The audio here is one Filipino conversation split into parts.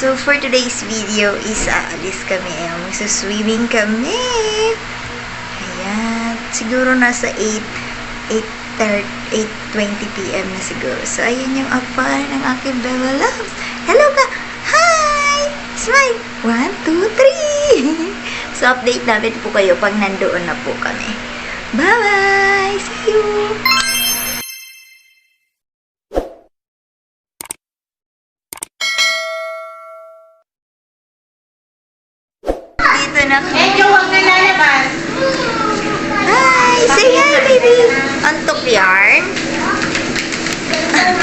So, for today's video is aalis kami. Ayan, magsuswimming kami. Ayan. Siguro nasa 8, 8.30, 8.20 p.m. na siguro. So, ayun yung apa ng aking Bella Loves. Hello ka! Hi! Smile! One, two, three! so, update namin po kayo pag nandoon na po kami. Bye-bye! See you! Na kami. Medyo huwag na lalabas. Hi! Say hi, baby! Antok yarn?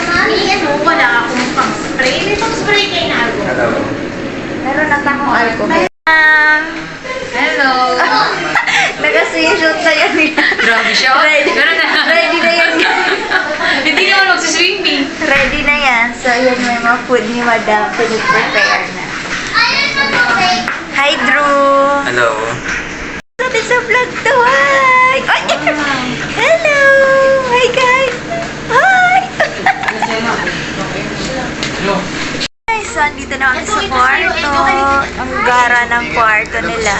Mami, ano, wala akong pang spray. May pang spray kayo na ako. Meron na akong alcohol. Hello. Naka-screenshot na yan. Grabe siya. Ready, ready na yan. Hindi naman magsiswimming. Ready na yan. So, yun may mga food ni Madam. Pinag-prepare na. Hi, Drew! Hello. Natin sa vlog to. Hi! Ay! Hello! Hi, guys! Hi! Hi, so, andito na kami sa kwarto. Ang gara ng kwarto nila.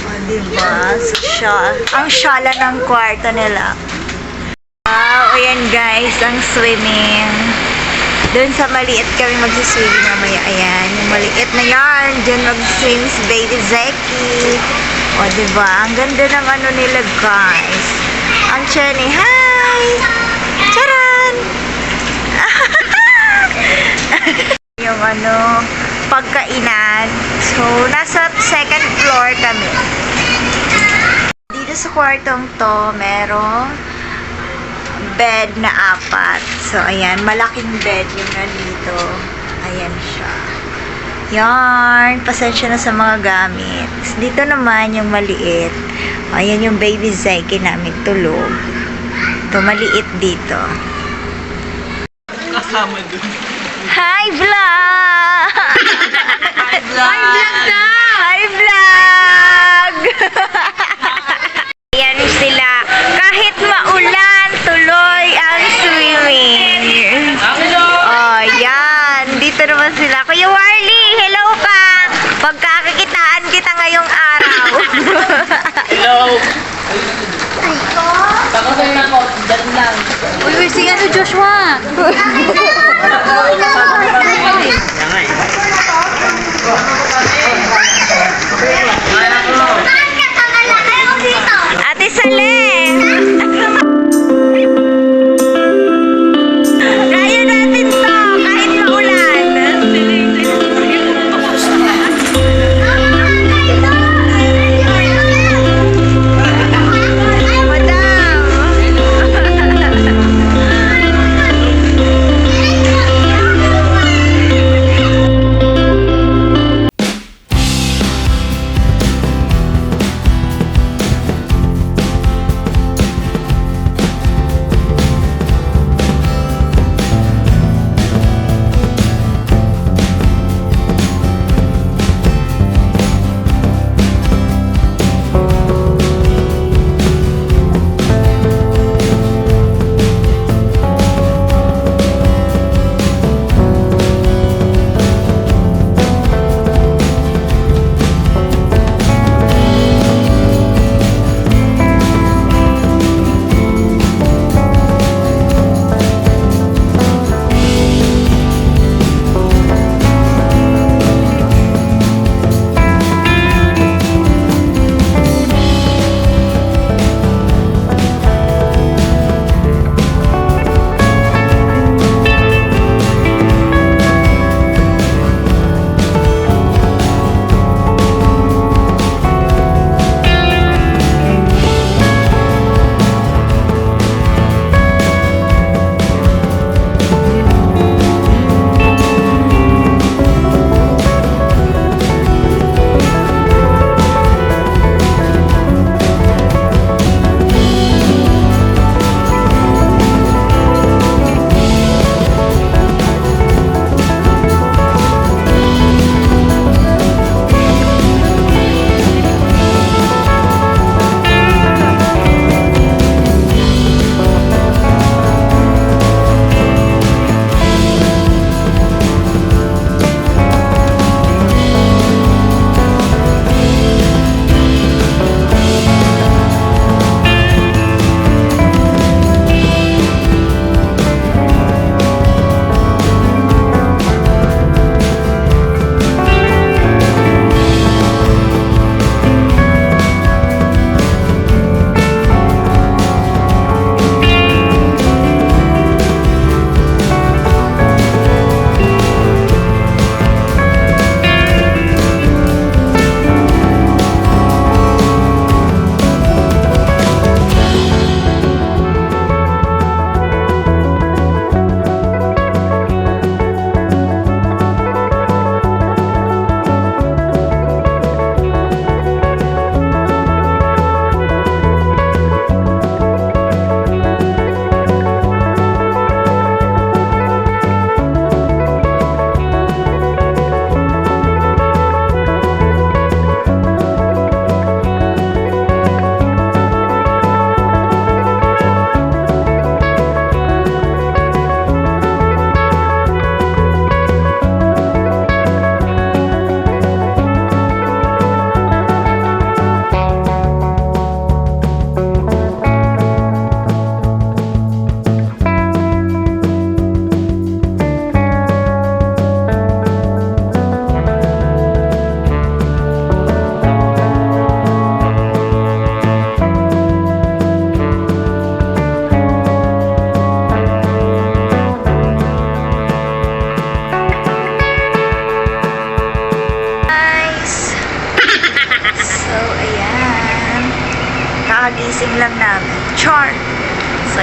O, diba? So, siya. Ang syala ng kwarto nila. Wow, ayan guys, ang swimming. Doon sa maliit kami magsiswimming mamaya. Ayan, yung maliit na yarn. Diyan mag-swim si Baby Zeki. O, diba? Ang ganda ng ano nila, guys. Ang Chenny, hi! Charan! yung ano, pagkainan. So, nasa second floor kami. Dito sa kwartong to, merong bed na apat. So, ayan, malaking bed yung nandito. Ayan siya. Yarn, pasensya na sa mga gamit. Dito naman yung maliit. Ayan yung baby Zeki namin tulog. Ito, maliit dito. Kasama dun. Hi, vlog! Hi, vlog! na! Hi, vlog! Ayan sila. Kahit maulan, tuloy ang swimming. Oh, yan. Dito naman sila. Kuya Warly, hello ka! Pagkakakitaan kita ngayong araw. Hello. Uy, si ano, Joshua?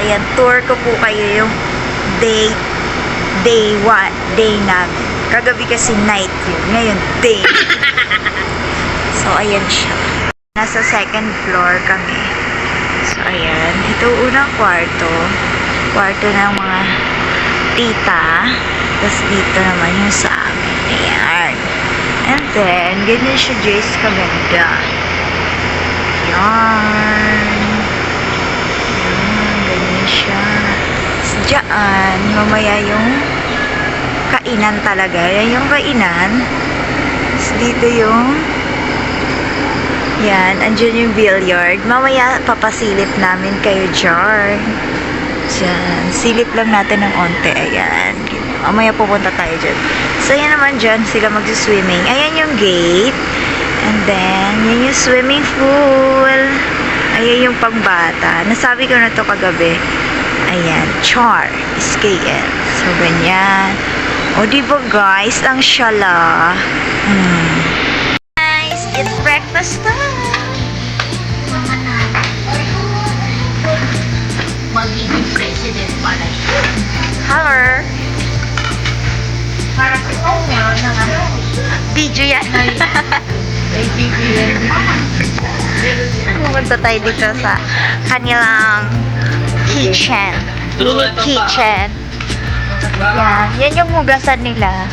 ayan, tour ko po kayo yung day, day one, day namin. Kagabi kasi night yun, ngayon day. so, ayan siya. Nasa second floor kami. So, ayan. Ito unang kwarto. Kwarto ng mga tita. Tapos dito naman yung sa amin. Ayan. And then, ganyan siya, Jace, kaganda. Ayan. Ayan, ganyan siya. Diyan, mamaya yung kainan talaga. Yan yung kainan. Tapos dito yung yan, andyan yung billiard. Mamaya papasilip namin kayo dyan. Dyan. Silip lang natin ng onte. Ayan. Mamaya pupunta tayo dyan. So, yan naman dyan sila magsiswimming. Ayan yung gate. And then, yan yung swimming pool. Ayan yung pangbata. Nasabi ko na to kagabi. Ayan. Char. SKL. So, ganyan. O, di ba guys? Ang syala. Hmm guys, it's breakfast time. Magiging president pala siya. Hello. Parang oh, meron na nga. Video yan. Pumunta tayo dito sa kanilang kitchen. Kitchen. Yan. Yan yung hugasan nila.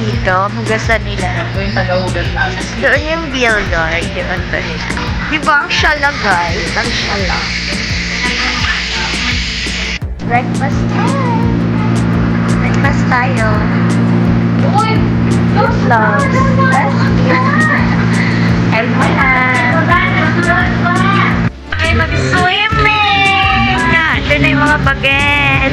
Dito, hugasan nila. Doon yung billiard. Doon ba nila? Di ba ang syala guys? Ang syala. Breakfast time. Breakfast tayo. Uy! Vlogs. Ay, wala. Ay, mag-swimming! Doon na yung mga baget.